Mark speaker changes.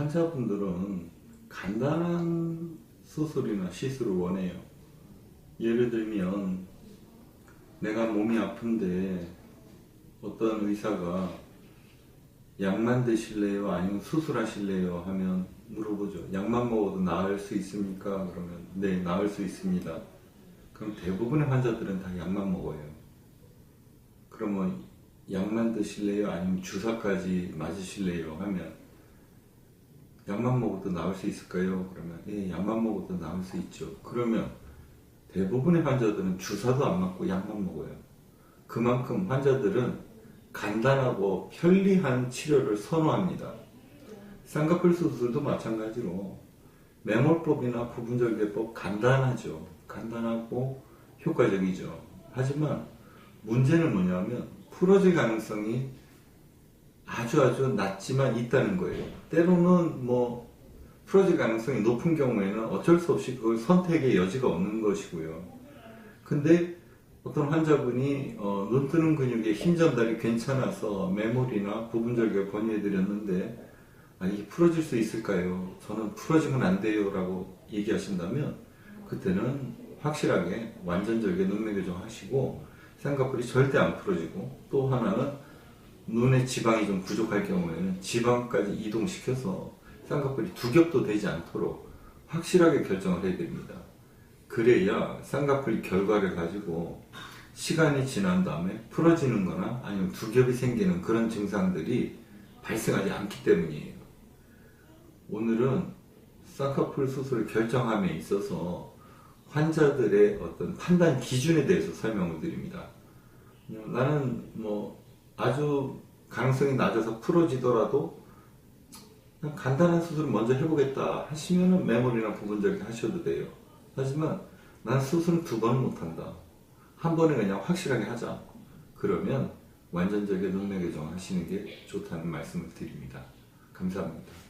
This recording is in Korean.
Speaker 1: 환자분들은 간단한 수술이나 시술을 원해요. 예를 들면 내가 몸이 아픈데 어떤 의사가 약만 드실래요? 아니면 수술하실래요? 하면 물어보죠. 약만 먹어도 나을 수 있습니까? 그러면 네, 나을 수 있습니다. 그럼 대부분의 환자들은 다 약만 먹어요. 그러면 약만 드실래요? 아니면 주사까지 맞으실래요? 하면 약만 먹어도 나을 수 있을까요? 그러면 예, 약만 먹어도 나을 수 있죠. 그러면 대부분의 환자들은 주사도 안 맞고 약만 먹어요. 그만큼 환자들은 간단하고 편리한 치료를 선호합니다. 쌍꺼풀 수술도 마찬가지로 매몰법이나 부분절개법 간단하죠. 간단하고 효과적이죠. 하지만 문제는 뭐냐면 풀어질 가능성이 아주 아주 낮지만 있다는 거예요. 때로는 뭐 풀어질 가능성이 높은 경우에는 어쩔 수 없이 그걸 선택의 여지가 없는 것이고요. 근데 어떤 환자분이 어, 눈 뜨는 근육의 힘 전달이 괜찮아서 메모리나 부분절개 건의해드렸는데 아, 이게 풀어질 수 있을까요? 저는 풀어지면 안 돼요 라고 얘기하신다면 그때는 확실하게 완전절개 눈매 교정하시고 쌍꺼풀이 절대 안 풀어지고 또 하나는 눈에 지방이 좀 부족할 경우에는 지방까지 이동시켜서 쌍꺼풀이 두 겹도 되지 않도록 확실하게 결정을 해드립니다. 그래야 쌍꺼풀 결과를 가지고 시간이 지난 다음에 풀어지는 거나 아니면 두 겹이 생기는 그런 증상들이 발생하지 않기 때문이에요. 오늘은 쌍꺼풀 수술을 결정함에 있어서 환자들의 어떤 판단 기준에 대해서 설명을 드립니다. 나는 뭐 아주 가능성이 낮아서 풀어지더라도 간단한 수술을 먼저 해보겠다 하시면은 메모리나 부분절개 하셔도 돼요. 하지만 난 수술은 두 번은 못한다. 한 번에 그냥 확실하게 하자. 그러면 눈매 교정 하시는 게 좋다는 말씀을 드립니다. 감사합니다.